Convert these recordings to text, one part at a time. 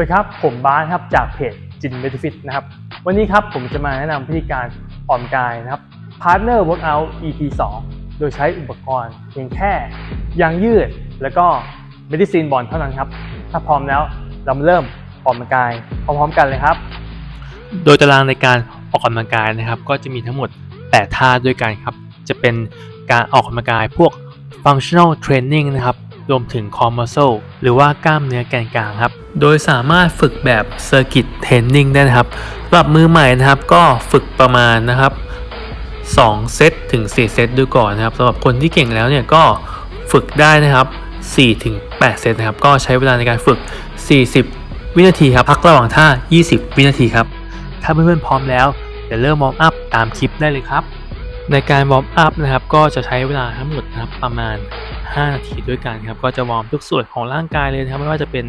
วัสดีครับ ผมบาสครับจากเพจจินเบทฟิตนะครับ วันนี้ครับผมจะมาแนะนำวิธีการออกกำลังกายนะครับ Partner Workout EP 2 โดยใช้อุปกรณ์เพียงแค่ยางยืด แล้วก็ Medicine Ball เท่านั้นครับ ถ้าพร้อมแล้วเรามาเริ่มออกกำลังกายพร้อมๆกันเลยครับ โดยตารางในการออกกำลังกายนะครับ ก็จะมีทั้งหมด 8 ท่าด้วยกันครับ จะเป็นการออกกำลังกายพวก functional training นะครับ รวมถึง core muscle หรือว่ากล้ามเนื้อแกนกลางครับ โดยสามารถฝึกแบบ circuit training ได้นะครับสำหรับมือใหม่นะครับก็ฝึกประมาณนะครับ2เซตถึง 4 เซตดูก่อนนะครับสำหรับคนที่เก่งแล้วเนี่ยก็ฝึกได้นะครับ4ถึง8เซตนะครับ ก็ใช้เวลาในการฝึก 40 วินาทีครับ พักระหว่างท่า 20 วินาทีครับ ถ้าเพื่อนๆพร้อมแล้วเดี๋ยวเริ่มวอร์มอัพตามคลิปได้เลยครับ ในการวอร์มอัพนะครับ ก็จะใช้เวลาทั้งหมดนะครับประมาณ 5 นาทีด้วยกันครับ ก็จะวอร์มทุกส่วนของร่างกายเลยนะครับ ไม่ว่าจะเป็น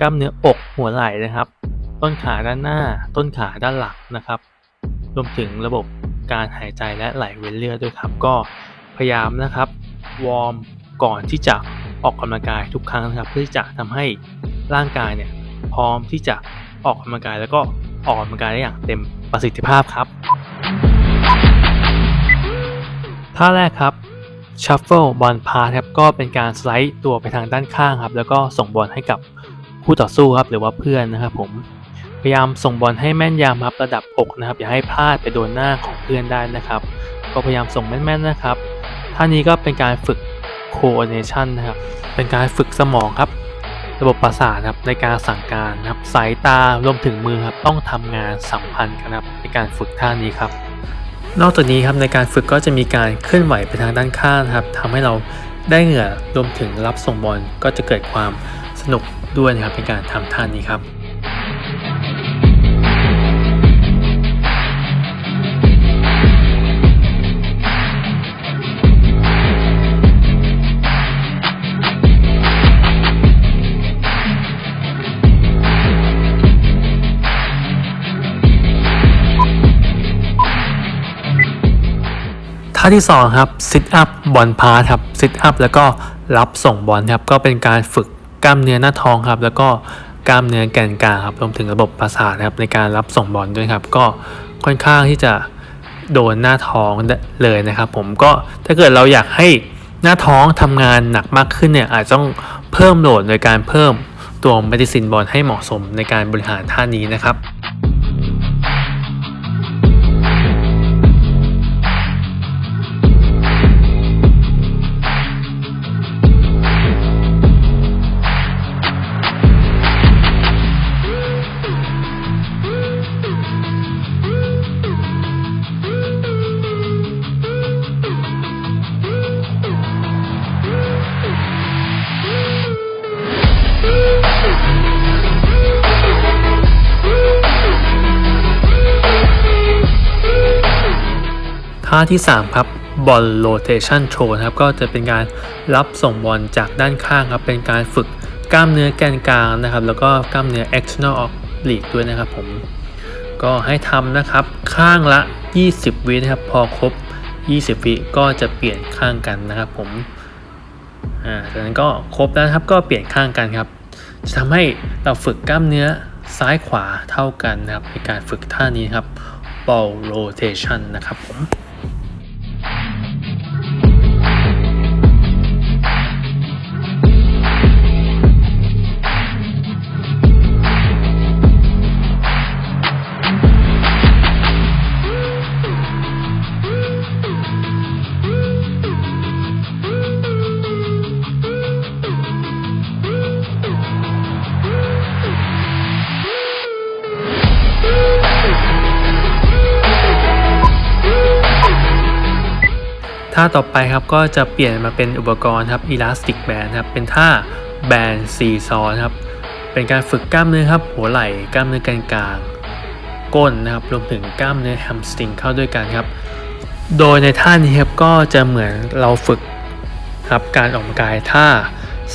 กล้ามเนื้ออกหัวไหล่นะครับ ต้นขาด้านหน้า ต้นขาด้านหลังนะครับ รวมถึงระบบการหายใจและไหลเวียนเลือดด้วยครับ ก็พยายามนะครับวอร์มก่อนที่จะออกกำลังกายทุกครั้งนะครับ เพื่อที่จะทำให้ร่างกายเนี่ยพร้อมที่จะออกกำลังกายแล้วก็ออกกำลังกายได้อย่างเต็มประสิทธิภาพครับท่าแรกครับ shuffle บอลพาครับก็เป็นการสไลด์ตัวไปทางด้านข้างครับ แล้วก็ส่งบอลให้กับคู่ต่อสู้ครับ หรือว่าเพื่อนนะครับผมพยายามส่งบอลให้แม่นยำครับระดับอกนะครับ อย่าให้พลาดไปโดนหน้าของเพื่อนได้นะครับ ก็พยายามส่งแม่นๆนะครับท่านี้ก็เป็นการฝึก coordination นะครับ เป็นการฝึกสมองครับ ระบบประสาทครับในการสั่งการนะครับสายตารวมถึงมือครับต้องทำงานสัมพันธ์กันครับในการฝึกท่านี้ครับ นอกจากนี้ครับในการฝึกก็จะมีการเคลื่อนไหวไปทางด้านข้างครับทำให้เราได้เหงื่อรวมถึงรับส่งบอลก็จะเกิดความสนุกด้วยนะครับในการทำท่านี้ครับ ท่าที่2ครับ sit up บอลพาสครับ sit up แล้วก็รับส่งบอลครับก็เป็นการฝึกกล้ามเนื้อหน้าท้องครับ แล้วก็กล้ามเนื้อแกนกลางครับรวมถึงระบบประสาทครับในการรับส่งบอลด้วยครับ ก็ค่อนข้างที่จะโดนหน้าท้องเลยนะครับ ผมก็ถ้าเกิดเราอยากให้หน้าท้องทำงานหนักมากขึ้นเนี่ยอาจต้องเพิ่มโหลดโดยการเพิ่มตัวเมดิซินบอลให้เหมาะสมในการบริหารท่านี้นะครับ ท่าที่ 3 ครับบอลโ o เ a ชันโ r นะครับก็จะเป็นการรับส่งบอลจากด้านข้างครับเป็นการฝึกกล้ามเนื้อแกนกลางนะครับ แล้วก็กล้ามเนื้อ external oblique ด้วยนะครับผมก็ให้ทำนะครับข้างละ 20 วินะครับ พอครบ 20 วิก็จะเปลี่ยนข้างกันนะครับผมอ่าจากนั้นก็ครบแล้วครับก็เปลี่ยนข้างกันครับ จะทำให้เราฝึกกล้ามเนื้อซ้ายขวาเท่ากันนะครับในการฝึกท่านี้ครับ ball rotation นะครับผม ท่าต่อไปครับก็จะเปลี่ยนมาเป็นอุปกรณ์ครับ Elastic Band ครับ เป็นท่าแบนซีซอครับ เป็นการฝึกกล้ามเนื้อครับ หัวไหล่ กล้ามเนื้อแกนกลางก้นนะครับ รวมถึงกล้ามเนื้อแฮมสตริงเข้าด้วยกันครับ โดยในท่านี้ครับก็จะเหมือนเราฝึกครับการออกกำลังกายท่า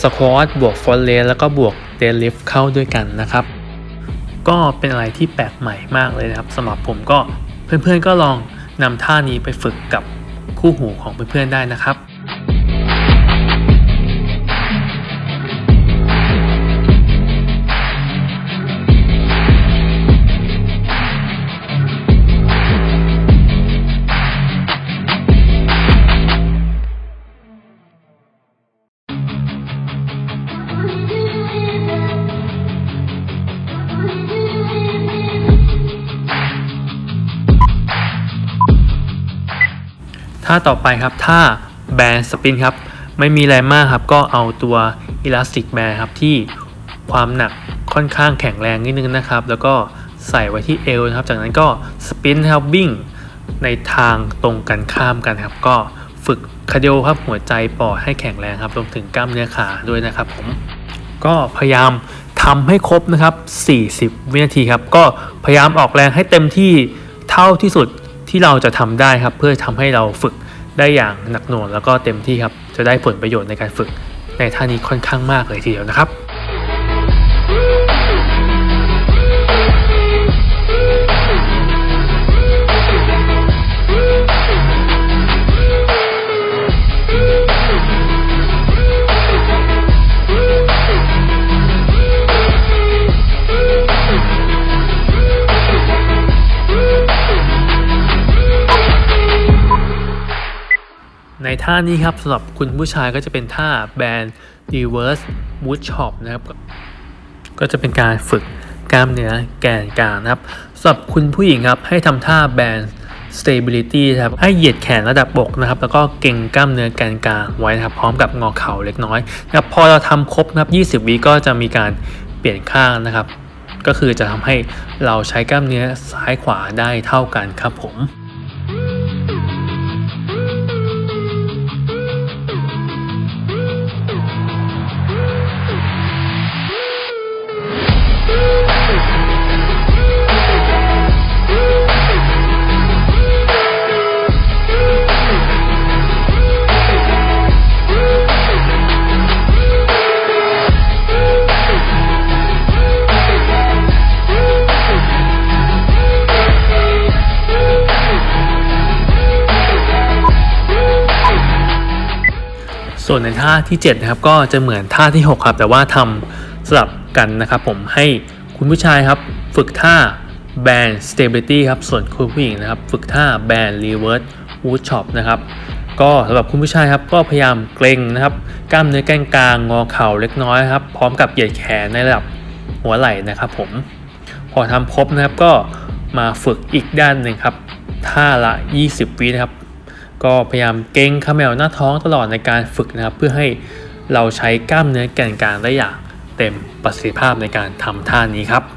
สควอตบวกฟอนเลแล้วก็บวกเดดลิฟเข้าด้วยกันนะครับ ก็เป็นอะไรที่แปลกใหม่มากเลยนะครับสำหรับผมก็เพื่อนๆก็ลองนำท่านี้ไปฝึกกับ คู่หูของเพื่อนๆได้นะครับ ท่าต่อไปครับท่าแบนสปินครับไม่มีอะไรมากครับ ก็เอาตัวอิลาสติกแบนครับที่ความหนักค่อนข้างแข็งแรงนิดนึงนะครับ แล้วก็ใส่ไว้ที่เอวนะครับ จากนั้นก็สปินครับวิ่งในทางตรงกันข้ามกันครับ ก็ฝึกคาร์ดิโอครับหัวใจปอดให้แข็งแรงครับรวมถึงกล้ามเนื้อขาด้วยนะครับผมก็พยายามทำให้ครบนะครับ 40 วินาทีครับ ก็พยายามออกแรงให้เต็มที่เท่าที่สุด ที่เราจะทำได้ครับ เพื่อทำให้เราฝึกได้อย่างหนักหน่วงแล้วก็เต็มที่ครับ จะได้ผลประโยชน์ในการฝึกในท่านี้ค่อนข้างมากเลยทีเดียวนะครับ ในท่านี้ครับสำหรับคุณผู้ชายก็จะเป็นท่าแบน reverse wood chop นะครับ ก็จะเป็นการฝึกกล้ามเนื้อแกนกลางนะครับสำหรับคุณผู้หญิงครับให้ทำท่าแบน stability ครับให้เหยียดแขนระดับอกนะครับ แล้วก็เก่งกล้ามเนื้อแกนกลางไว้นะครับ พร้อมกับงอเข่าเล็กน้อยนะครับพอเราทำครบนะครับ20วิก็จะมีการเปลี่ยนข้างนะครับ ก็คือจะทำให้เราใช้กล้ามเนื้อซ้ายขวาได้เท่ากันครับผม ส่วนในท่าที่7นะครับก็จะเหมือนท่าที่ 6 ครับ แต่ว่าทำสลับกันนะครับ ผมให้คุณผู้ชายครับ ฝึกท่า band stability ครับส่วนคุณผู้หญิงนะครับ ฝึกท่า band reverse wood chop นะครับก็สำหรับคุณผู้ชายครับก็พยายามเกรงนะครับ กล้ามเนื้อแกนกลางงอเข่าเล็กน้อยครับ พร้อมกับเหยียดแขนในระดับหัวไหล่นะครับ ผมพอทำครบนะครับก็มาฝึกอีกด้านหนึ่งครับท่าละ 20 วินะครับ ก็พยายามเก่งขมแมวหน้าท้องตลอดในการฝึกนะครับ เพื่อให้เราใช้กล้ามเนื้อแกนกลางได้อย่างเต็มประสิทธิภาพในการทำท่านี้ครับ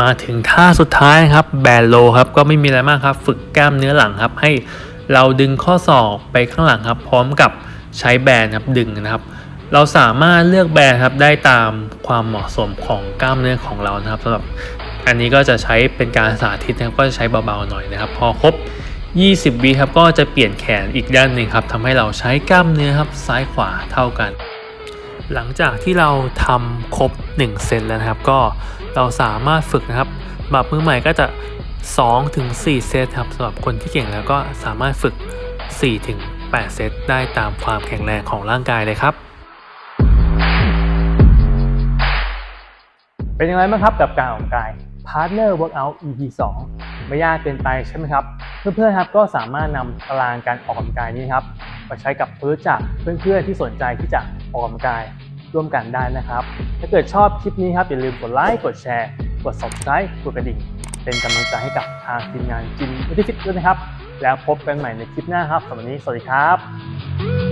มาถึงท่าสุดท้ายครับแบนโลครับก็ไม่มีอะไรมากครับ ฝึกกล้ามเนื้อหลังครับ ให้เราดึงข้อศอกไปข้างหลังครับ พร้อมกับใช้แบนครับดึงนะครับ เราสามารถเลือกแบนครับได้ตามความเหมาะสมของกล้ามเนื้อของเรานะครับสำหรับอันนี้ก็จะใช้เป็นการสาธิตนะครับก็จะใช้เบาๆหน่อยนะครับ พอครบ 20วิครับก็จะเปลี่ยนแขนอีกด้านหนึ่งครับทำให้เราใช้กล้ามเนื้อครับซ้ายขวาเท่ากัน หลังจากที่เราทำครบ 1 เซตแล้วนะครับก็ เราสามารถฝึกนะครับแบบมือใหม่ก็จะ 2-4ถึงเซตครับสำหรับคนที่เก่งแล้วก็สามารถฝึก 4-8ถึงเซตได้ตามความแข็งแรงของร่างกายเลยครับ เป็นยังไงบ้างครับกับการออกกำลังกาย Partner Workout EP 2 ไม่ยากเกินไปใช่ไหมครับ เพื่อนๆครับก็สามารถนำตารางการออกกำลังกายนี้ครับมาใช้กับเพื่อจากเพื่อนๆที่สนใจที่จะออกกำลังกาย ร่วมกันได้นะครับ ถ้าเกิดชอบคลิปนี้ครับอย่าลืมกดไลค์กดแชร์กด subscribe กดกระดิ่ง เป็นกำลังใจให้กับทางทีมงานจินวิทฟิตด้วยนะครับ แล้วพบกันใหม่ในคลิปหน้าครับสำหรับวันนี้สวัสดีครับ